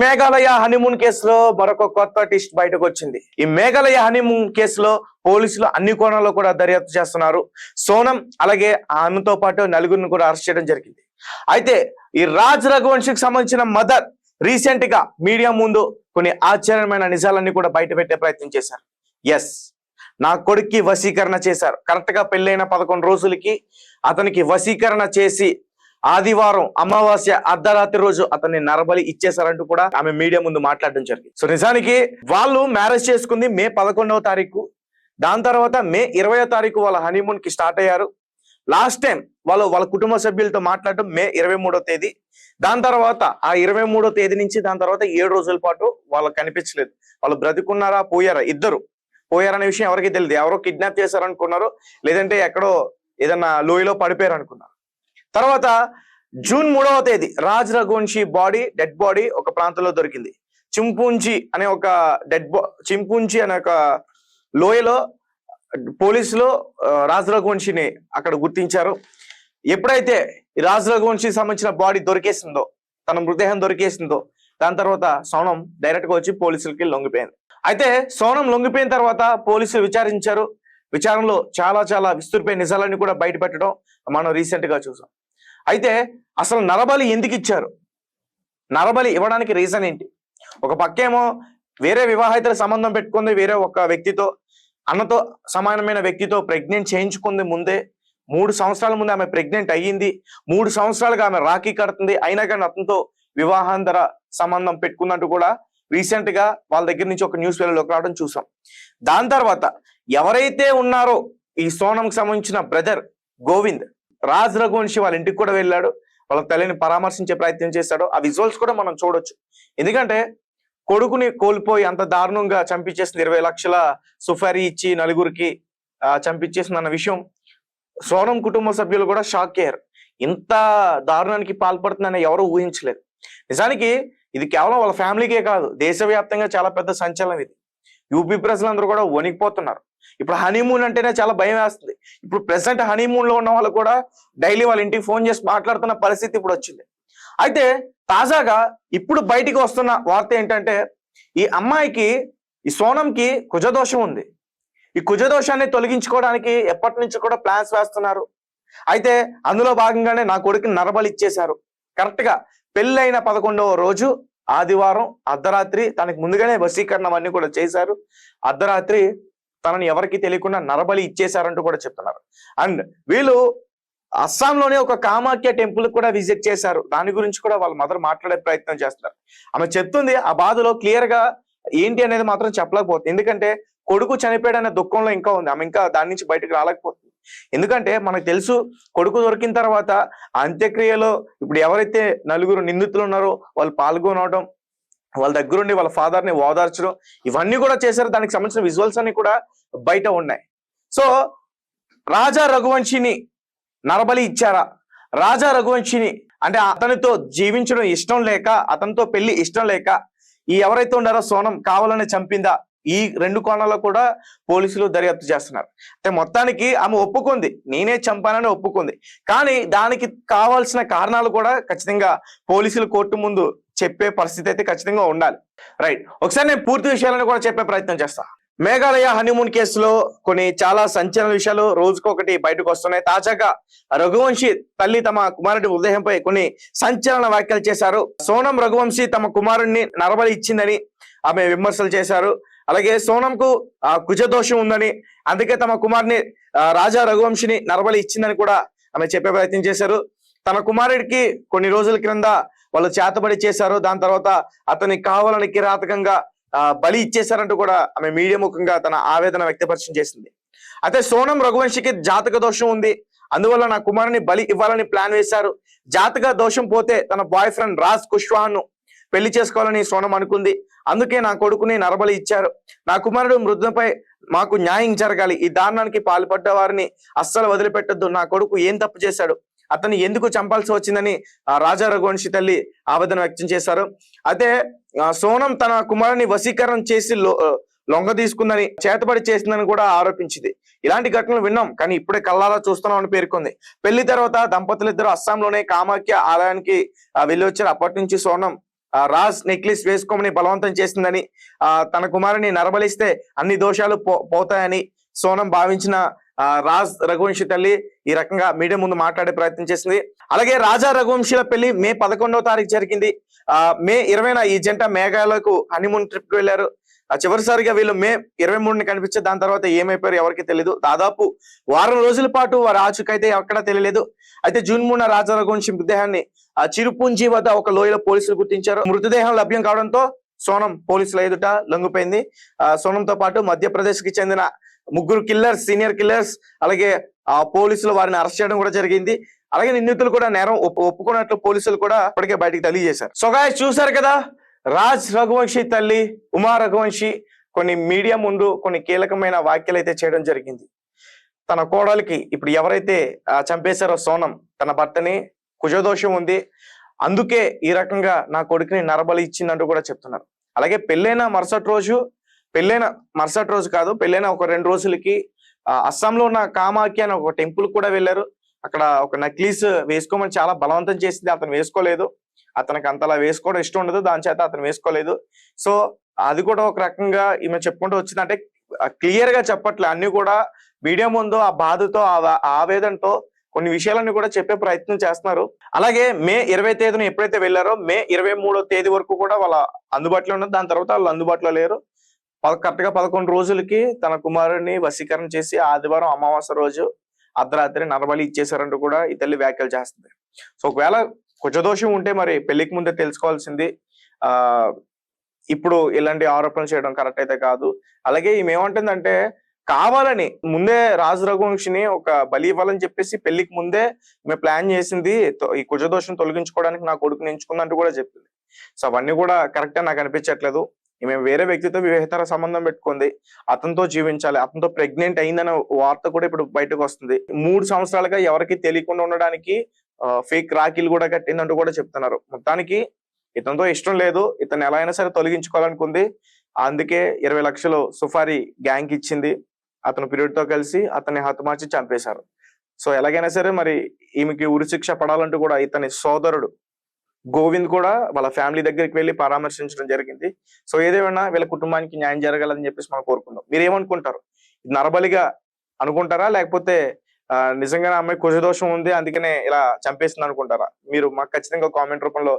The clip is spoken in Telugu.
మేఘాలయ హనీమూన్ కేసులో మరొక కొత్త టిస్ట్ బయటకు వచ్చింది ఈ మేఘాలయ హనీమూన్ కేసులో పోలీసులు అన్ని కోణాల్లో కూడా దర్యాప్తు చేస్తున్నారు. సోనం అలాగే ఆమెతో పాటు నలుగురిని కూడా అరెస్ట్ చేయడం జరిగింది. అయితే ఈ రాజ్ రఘువంశీకి సంబంధించిన మదర్ రీసెంట్గా మీడియా ముందు కొన్ని ఆశ్చర్యమైన నిజాలన్నీ కూడా బయట పెట్టే ప్రయత్నం చేశారు. ఎస్ నా కొడుక్కి వశీకరణ చేశారు. కరెక్ట్గా పెళ్ళైన పదకొండు రోజులకి అతనికి వశీకరణ చేసి ఆదివారం అమావాస్య అర్ధరాత్రి రోజు అతన్ని నరబలి ఇచ్చేశారంటూ కూడా ఆమె మీడియా ముందు మాట్లాడడం జరిగింది. సో నిజానికి వాళ్ళు మ్యారేజ్ చేసుకుంది మే పదకొండవ తారీఖు. దాని తర్వాత మే ఇరవయో తారీఖు వాళ్ళ హనీమూన్కి స్టార్ట్ అయ్యారు. లాస్ట్ టైం వాళ్ళు వాళ్ళ కుటుంబ సభ్యులతో మాట్లాడడం మే ఇరవై మూడో తేదీ. దాని తర్వాత ఆ ఇరవై మూడో తేదీ నుంచి దాని తర్వాత ఏడు రోజుల పాటు వాళ్ళకి కనిపించలేదు. వాళ్ళు బ్రతుకున్నారా పోయారా ఇద్దరు పోయారనే విషయం ఎవరికి తెలియదు ఎవరో కిడ్నాప్ చేశారనుకున్నారు లేదంటే ఎక్కడో ఏదన్నా లోయలో పడిపోయారు అనుకున్నారు తర్వాత జూన్ మూడవ తేదీ Raj Raghuvanshi body dead body ఒక ప్రాంతంలో దొరికింది. చింపుంచి అనే ఒక డెడ్ బా చింపుంచి అనే ఒక లోయలో పోలీసులు రాజ్ రఘువంశీని అక్కడ గుర్తించారు. ఎప్పుడైతే రాజ్ రఘువంశీకి సంబంధించిన బాడీ దొరికేసిందో తన మృతదేహం దొరికేసిందో దాని తర్వాత సోనం డైరెక్ట్గా వచ్చి పోలీసులకి లొంగిపోయింది. అయితే సోనం లొంగిపోయిన తర్వాత పోలీసులు విచారించారు. విచారణలో చాలా చాలా విస్తృతమైన నిజాలన్నీ కూడా బయట పెట్టడం మనం రీసెంట్గా చూసాం. అయితే అసలు నరబలి ఎందుకు ఇచ్చారు? నరబలి ఇవ్వడానికి రీజన్ ఏంటి? ఒక పక్కేమో వేరే వివాహితర సంబంధం పెట్టుకుంది వేరే ఒక వ్యక్తితో అన్నతో సమానమైన వ్యక్తితో ప్రెగ్నెంట్ చేయించుకుంది ముందే మూడు సంవత్సరాల ముందే ఆమె ప్రెగ్నెంట్ అయ్యింది మూడు సంవత్సరాలుగా ఆమె రాఖీ కడుతుంది అయినా కానీ అతనితో వివాహాంతర సంబంధం పెట్టుకున్నట్టు కూడా రీసెంట్గా వాళ్ళ దగ్గర నుంచి ఒక న్యూస్ పేపర్లోకి రావడం చూసాం. దాని తర్వాత ఎవరైతే ఉన్నారో ఈ సోనంకి సంబంధించిన బ్రదర్ గోవింద్ రాజ్ రఘువంశీ వాళ్ళ ఇంటికి కూడా వెళ్ళాడు. వాళ్ళ తల్లిని పరామర్శించే ప్రయత్నం చేశాడు ఆ విజువల్స్ కూడా మనం చూడొచ్చు. ఎందుకంటే కొడుకుని కోల్పోయి అంత దారుణంగా చంపించేసింది ఇరవై లక్షల సుఫారీ ఇచ్చి నలుగురికి చంపించేసింది అన్న విషయం సోనం కుటుంబ సభ్యులు కూడా షాక్ అయ్యారు. ఇంత దారుణానికి పాల్పడుతుందని ఎవరు ఊహించలేదు. నిజానికి ఇది కేవలం వాళ్ళ ఫ్యామిలీకే కాదు దేశవ్యాప్తంగా చాలా పెద్ద సంచలనం ఇది. యూపీ ప్రజలందరూ కూడా వణికిపోతున్నారు. ఇప్పుడు హనీమూన్ అంటేనే చాలా భయం వేస్తుంది. ఇప్పుడు ప్రెసెంట్ హనీమూన్లో ఉన్న వాళ్ళు కూడా డైలీ వాళ్ళ ఇంటికి ఫోన్ చేసి మాట్లాడుతున్న పరిస్థితి ఇప్పుడు వచ్చింది. అయితే తాజాగా ఇప్పుడు బయటికి వస్తున్న వార్త ఏంటంటే ఈ అమ్మాయికి ఈ సోనంకి కుజదోషం ఉంది. ఈ కుజదోషాన్ని తొలగించుకోవడానికి ఎప్పటి నుంచి కూడా ప్లాన్స్ వేస్తున్నారు. అయితే అందులో భాగంగానే నా కొడుకుని నరబలి ఇచ్చేశారు. కరెక్ట్గా పెళ్ళైన పదకొండవ రోజు ఆదివారం అర్ధరాత్రి తనకి ముందుగానే వశీకరణం అన్ని కూడా చేశారు. అర్ధరాత్రి తనని ఎవరికి తెలియకుండా నరబలి ఇచ్చేశారంటూ కూడా చెప్తున్నారు. అండ్ వీళ్ళు అస్సాంలోనే ఒక కామాఖ్య టెంపుల్ కూడా విజిట్ చేశారు. దాని గురించి కూడా వాళ్ళ మదర్ మాట్లాడే ప్రయత్నం చేస్తున్నారు. ఆమె చెప్తుంది ఆ బాధలో క్లియర్గా ఏంటి అనేది మాత్రం చెప్పలేకపోతుంది ఎందుకంటే కొడుకు చనిపోయాడనే దుఃఖంలో ఇంకా ఉంది. ఆమె ఇంకా దాని నుంచి బయటకు రాలేకపోతుంది. ఎందుకంటే మనకు తెలుసు కొడుకు దొరికిన తర్వాత అంత్యక్రియలో ఇప్పుడు ఎవరైతే నలుగురు నిందితులు ఉన్నారో వాళ్ళు పాల్గొనవడం వాళ్ళ దగ్గరుండి వాళ్ళ ఫాదర్ని ఓదార్చడం ఇవన్నీ కూడా చేశారు. దానికి సంబంధించిన విజువల్స్ అన్ని కూడా బయట ఉన్నాయి. సో రాజా రఘువంశిని నరబలి ఇచ్చారా? రాజా రఘువంశిని అంటే అతనితో జీవించడం ఇష్టం లేక అతనితో పెళ్ళి ఇష్టం లేక ఈ ఎవరైతే ఉండారో సోనం కావాలని చంపిందా? ఈ రెండు కోణాల్లో కూడా పోలీసులు దర్యాప్తు చేస్తున్నారు. అంటే మొత్తానికి ఆమె ఒప్పుకుంది. నేనే చంపానని ఒప్పుకుంది. కానీ దానికి కావాల్సిన కారణాలు కూడా ఖచ్చితంగా పోలీసులు కోర్టు ముందు చెప్పే పరిస్థితి అయితే ఖచ్చితంగా ఉండాలి. రైట్ ఒకసారి నేను పూర్తి విషయాలను కూడా చెప్పే ప్రయత్నం చేస్తా. మేఘాలయ హనీమూన్ కేసులో కొన్ని చాలా సంచలన విషయాలు రోజుకొకటి బయటకు వస్తున్నాయి. తాజాగా రఘువంశీ తల్లి తమ కుమారుడి ఉదయంపై కొన్ని సంచలన వ్యాఖ్యలు చేశారు. సోనం రఘువంశీ తమ కుమారుడిని నరబలి ఇచ్చిందని ఆమె విమర్శలు చేశారు. అలాగే సోనంకు ఆ, కుజదోషం ఉందని అందుకే తమ కుమారుని రాజా రఘువంశిని నరబలి ఇచ్చిందని కూడా ఆమె చెప్పే ప్రయత్నం చేశారు. తన కుమారుడికి కొన్ని రోజుల క్రింద వాళ్ళు చేతబడి చేశారు. దాని తర్వాత అతనికి కావాలని కిరాతకంగా ఆ, బలి ఇచ్చేశారంటూ కూడా ఆమె మీడియా ముఖంగా తన ఆవేదన వ్యక్తపరిచయం చేసింది. అయితే సోనం రఘువంశికి జాతక దోషం ఉంది. అందువల్ల నా కుమారుని బలి ఇవ్వాలని ప్లాన్ వేశారు. జాతక దోషం పోతే తన బాయ్ ఫ్రెండ్ రాజ్ కుష్వాహను పెళ్ళి చేసుకోవాలని సోనం అనుకుంది. అందుకే నా కొడుకుని నరబలి ఇచ్చారు. నా కుమారుడు మృదుపై మాకు న్యాయం జరగాలి. ఈ దారుణానికి పాల్పడ్డ వారిని అస్సలు వదిలిపెట్టొద్దు. నా కొడుకు ఏం తప్పు చేశాడు? అతన్ని ఎందుకు చంపాల్సి వచ్చిందని ఆ రాజా రఘువంశి తల్లి ఆవేదన వ్యక్తం చేశారు. అయితే సోనం తన కుమారుని వశీకరణం చేసి లొంగ తీసుకుందని చేతబడి చేసిందని కూడా ఆరోపించింది. ఇలాంటి ఘటనలు విన్నాం కానీ ఇప్పుడే కల్లారా చూస్తున్నాం అని పేర్కొంది. పెళ్ళి తర్వాత దంపతులిద్దరు అస్సాంలోనే కామాఖ్య ఆలయానికి వెళ్ళి వచ్చారు అప్పటి నుంచి సోనం రాజ్ నెక్లెస్ వేసుకోమని బలవంతం చేసిందని తన కుమారుని నరబలిస్తే అన్ని దోషాలు పో- పోతాయని సోనం భావించిన రాజ్ రఘువంశి తల్లి ఈ రకంగా మీడియా ముందు మాట్లాడే ప్రయత్నం చేసింది. అలాగే రాజా రఘువంశీల పెళ్ళి మే పదకొండవ తారీఖు జరిగింది. ఆ మే ఇరవైన ఈ జంట మేఘాలకు హనీమూన్ ట్రిప్కి వెళ్ళారు. చివరిసారిగా వీళ్ళు మే ఇరవై మూడుని కనిపించే దాని తర్వాత ఏమైపోయారు ఎవరికి తెలియదు దాదాపు వారం రోజుల పాటు వారి ఆచూకైతే ఎక్కడా తెలియలేదు. అయితే జూన్ మూడున రాజా రఘువంశీ మృతదేహాన్ని చిరుపుంజి వద్ద ఒక లోయలో పోలీసులు గుర్తించారు. మృతదేహం లభ్యం కావడంతో సోనం పోలీసుల ఎదుట లొంగిపోయింది. ఆ సోనంతో పాటు మధ్యప్రదేశ్కి చెందిన ముగ్గురు కిల్లర్స్ సీనియర్ కిల్లర్స్ అలాగే ఆ పోలీసులు వారిని అరెస్ట్ చేయడం కూడా జరిగింది. అలాగే నిందితులు కూడా నేరం ఒప్పు- ఒప్పుకున్నట్లు పోలీసులు కూడా ఇప్పటికే బయటకు తెలియజేశారు. సో చూశారు కదా? రాజ్ రఘువంశీ తల్లి ఉమా రఘువంశీ కొన్ని మీడియా ముందు కొన్ని కీలకమైన వ్యాఖ్యలు అయితే చేయడం జరిగింది. తన కోడలికి ఇప్పుడు ఎవరైతే చంపేశారో సోనం తన భర్తని కుజదోషం ఉంది. అందుకే ఈ రకంగా నా కొడుకుని నరబలి ఇచ్చిందంటూ కూడా చెప్తున్నారు. అలాగే పెళ్ళైన మరుసటి రోజు పెళ్ళైన మరుసటి రోజు కాదు పెళ్ళైన ఒక రెండు రోజులకి అస్సాంలో ఉన్న కామాఖ్య అని ఒక టెంపుల్ కూడా వెళ్ళారు. అక్కడ ఒక నక్లీస్ వేసుకోమని చాలా బలవంతం చేసింది. అతను వేసుకోలేదు. అతనికి అంతలా వేసుకోవడం ఇష్టం ఉండదు. దాని చేత అతను వేసుకోలేదు. సో అది కూడా ఒక రకంగా ఈమె చెప్పుకుంటూ వచ్చింది అంటే క్లియర్గా చెప్పట్లే. అన్ని కూడా మీడియా ముందు ఆ బాధతో ఆ ఆవేదనతో కొన్ని విషయాలన్నీ కూడా చెప్పే ప్రయత్నం చేస్తున్నారు. అలాగే మే ఇరవై తేదీన ఎప్పుడైతే వెళ్ళారో మే ఇరవై మూడో తేదీ వరకు కూడా వాళ్ళ అందుబాటులో ఉన్నది దాని తర్వాత వాళ్ళు అందుబాటులో లేరు. కరెక్ట్గా పదకొండు రోజులకి తన కుమారుడిని వశీకరణ చేసి ఆదివారం అమావాస్య రోజు అర్ధరాత్రి నరబలి ఇచ్చేసారంటూ కూడా ఈ తల్లి వ్యాఖ్యలు చేస్తుంది. సో ఒకవేళ కుజదోషం ఉంటే మరి పెళ్ళికి ముందే తెలుసుకోవాల్సింది ఆ ఇప్పుడు ఇలాంటి ఆరోపణలు చేయడం కరెక్ట్ అయితే కాదు. అలాగే ఈమె ఏమంటుందంటే కావాలని ముందే రాజు రఘువంశిని ఒక బలి ఇవ్వాలని చెప్పేసి పెళ్ళికి ముందే ఈమె ప్లాన్ చేసింది ఈ కుజదోషం తొలగించుకోవడానికి నా కొడుకుని ఎంచుకుందంటూ కూడా చెప్పింది. సో అవన్నీ కూడా కరెక్ట్ నాకు అనిపించట్లేదు. ఈమె వేరే వ్యక్తితో వివేహతర సంబంధం పెట్టుకుంది. అతనితో జీవించాలి అతనితో ప్రెగ్నెంట్ అయిందనే వార్త కూడా ఇప్పుడు బయటకు వస్తుంది. మూడు సంవత్సరాలుగా ఎవరికి తెలియకుండా ఉండడానికి ఫేక్ రాఖీలు కూడా కట్టిందంటూ కూడా చెప్తున్నారు. మొత్తానికి ఇతనితో ఇష్టం లేదు ఇతను ఎలా అయినా సరే తొలగించుకోవాలనుకుంది. అందుకే ఇరవై లక్షలు సుఫారీ గ్యాంగ్ ఇచ్చింది. అతను పీరియడ్తో కలిసి అతన్ని హతమార్చి చంపేశారు. సో ఎలాగైనా సరే మరి ఈమెకి ఉరిశిక్ష పడాలంటూ కూడా ఇతని సోదరుడు గోవింద్ కూడా వాళ్ళ ఫ్యామిలీ దగ్గరికి వెళ్ళి పరామర్శించడం జరిగింది. సో ఏదేమైనా వీళ్ళ కుటుంబానికి న్యాయం జరగాలని చెప్పేసి మనం కోరుకుందాం. మీరు ఏమనుకుంటారు నరబలిగా అనుకుంటారా? లేకపోతే నిజంగానే అమ్మాయి కుజదోషం ఉంది అందుకనే ఇలా చంపేసింది అనుకుంటారా? మీరు మాకు ఖచ్చితంగా కామెంట్ రూపంలో